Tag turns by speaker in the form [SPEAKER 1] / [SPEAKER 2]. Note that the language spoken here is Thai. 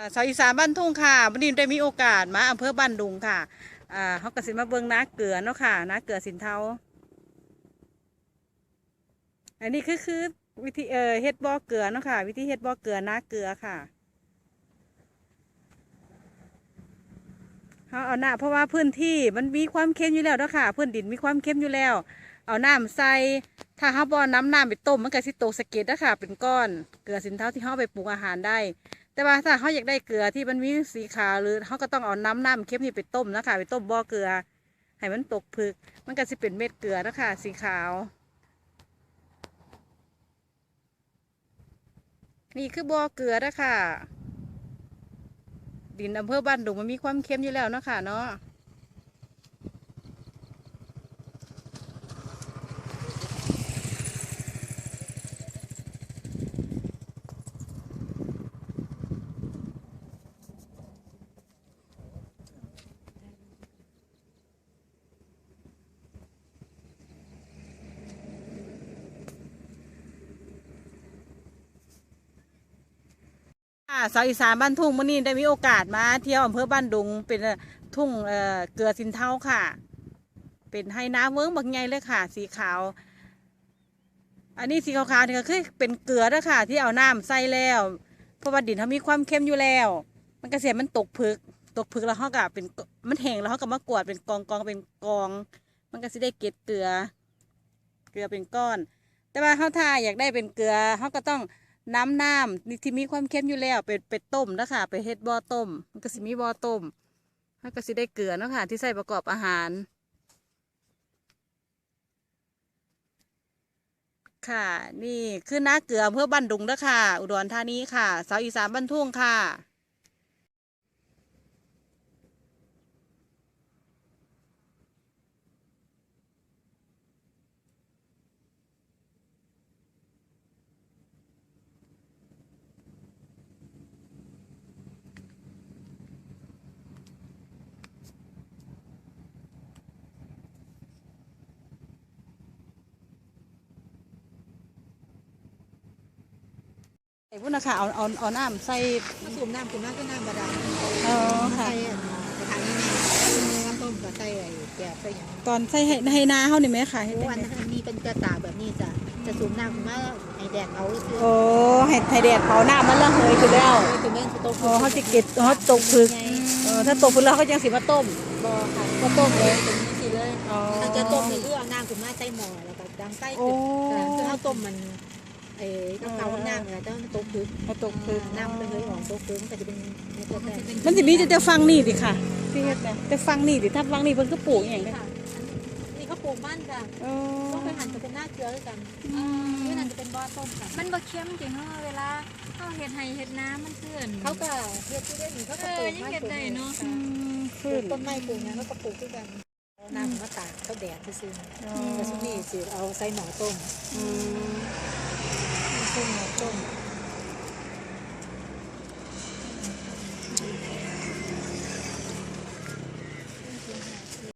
[SPEAKER 1] อ่าชาวอีสานบ้านทุ่งค่ะวันนี้ได้มีโอกาสมาอำเภอบ้านดุงค่ะอ่าเขากสิมาเบิงนาเกลือเนาะค่ะนาเกลือสินเทาอันนี้คือคือวิธีเออเฮ็ดบ่อเกลือเนาะค่ะ วิธีเฮ็ดบ่อเกลือนาเกลือค่ะเขาเอาหน้าเพราะว่าพื้นที่มันมีความเค็มอยู่แล้วเนาะค่ะ พื้นดินมีความเค็มอยู่แล้ว เอาน้ำใส่ถ้าเขาบ่อน้ำน้ำไปต้มมันก็สิตสะเก็ดนะคะเป็นก้อน เกลือสินเทาที่เขาเอาไปปรุงอาหารได้ แต่ว่าถ้าเขาอยากได้เกลือที่มันมีสีขาวหรือเขาก็ต้องเอาน้ำน้ำเค็มนี่ไปต้มนะคะไปต้มบ่อเกลือให้มันตกผึก มันก็จะเป็นเม็ดเกลือนะคะสีขาว นี่คือบ่อเกลือนะคะดินอำเภอบ้านดุงมันมีความเค็มอยู่แล้วนะคะเนาะ ค่ะสาวอีสานบ้านทุ่งมื่อนี้ได้มีโอกาสมาเที่ยวอำเภอบ้านดุง เป็นทุ่งเอ่อเกลือสินเทาค่ะ เป็นไฮน้ำเวิ้งบางไงเลยค่ะ สีขาว อันนี้สีขาวๆนี่ก็คือเป็นเกลือแล้วค่ะ ที่เอาน้ำใส่แล้ว เพราะว่าดินเขามีความเค็มอยู่แล้ว มันก็เสียมันตกผึกตกผึกแล้วเขาก็เป็นมันแห้งแล้วเขาก็มากวดเป็นกองกองเป็นกอง มันก็สิได้เกล็ดเกลือ เกลือเป็นก้อน แต่ว่าเขาถ้าอยากได้เป็นเกลือเขาก็ต้อง น้ำน้ำที่มีความเค็มอยู่แล้วไปไปต้มนะคะไปเฮ็ดบ่อต้ม มันก็สิมีบ่อต้มมันก็สิได้เกลือเนาะค่ะที่ใส่ประกอบอาหาร ค่ะ นี่คือน้าเกลืออำเพื่อบ้านดุงนะค่ะอุดรธานีค่ะสาวอีสานบ้านทุ่งค่ะ พุ่นนะคะเอาเอาเอาน้ำใส่
[SPEAKER 2] มาสูบน้ำคุณน้ำก็น้ำบาดาล
[SPEAKER 1] อ๋อ
[SPEAKER 2] มา
[SPEAKER 1] ค่ะ
[SPEAKER 2] ใส่อันกระถางนี่แม่น้ำต้มก็ใส่ไอ้แกบใส่หยัง
[SPEAKER 1] ตอนใส่ให้ให้นาเขานี่ไหมค่ะให้
[SPEAKER 2] โอ้
[SPEAKER 1] เป็น
[SPEAKER 2] อันนั้นอันนี้เป็นกระตากแบบนี้จ้ะจะสูบน้ำคุณมาไอ้แดดเอาคือ
[SPEAKER 1] โอ้ให้ให้แดดเผาน้ำมันละเหยขึ้นแล้ว
[SPEAKER 2] คือแม่นสต๊อก
[SPEAKER 1] อ๋อเขาจะเก็บเขาตกผึกเออถ้าตกผึกแล้วเขาจะสิมาต้ม
[SPEAKER 2] บ่ค่ะก็ต้มเลยเป็นนี้สิเลย
[SPEAKER 1] อ๋อ
[SPEAKER 2] ถ้าจะต้มเนี่ยคือเอาน้ำคุณมาใส่หม้อแล้วก็ดังไส้
[SPEAKER 1] โอ้
[SPEAKER 2] ขึ้นแต่คือเอาต้มมัน เอ้น้ำเกาน้ำเนี่ยต้องตกพึก
[SPEAKER 1] เขาตกผึก
[SPEAKER 2] น้ำมันเลยออกตกพึกมันก็จะเป็นเม็ดแตก
[SPEAKER 1] มันจะมีแต่จะฟังนี่ดิค่ะที่เฮ็ดนะแต่ฟังนี่ดิถ้าฟังนี่เพิ่นก็ปลูกอย่างนี้
[SPEAKER 2] ค่ะนี่เขาปลูกบ้านค่ะ
[SPEAKER 1] เออ
[SPEAKER 2] ต้องไปหั่นจะเป็นหน้าเกลือด้วยกัน
[SPEAKER 3] อืม
[SPEAKER 2] นี่นั่นจะเป็นบ่อต้มค่ะ
[SPEAKER 3] มันบ่เค็มจริงเนาะเวลาเฮาเฮ็ดให้เฮ็ดน้ำมันเสื่อน
[SPEAKER 2] เขาก็เฮ็ดที่ได้ดีเขาก็ปลูก
[SPEAKER 3] เออยังเฮ็ดได้เนอะ
[SPEAKER 2] ปลูก
[SPEAKER 1] ขึ้
[SPEAKER 2] ปลู
[SPEAKER 1] น
[SPEAKER 2] กต้นไม้ปลูกเนี่ยเขาก็ปลูกด้วยกันเอา น้ำมาตากเขาแดดซื่อๆแต่ช่วงนี้สิเอาใส่หม้อต้มใส่หม้
[SPEAKER 1] อต้ม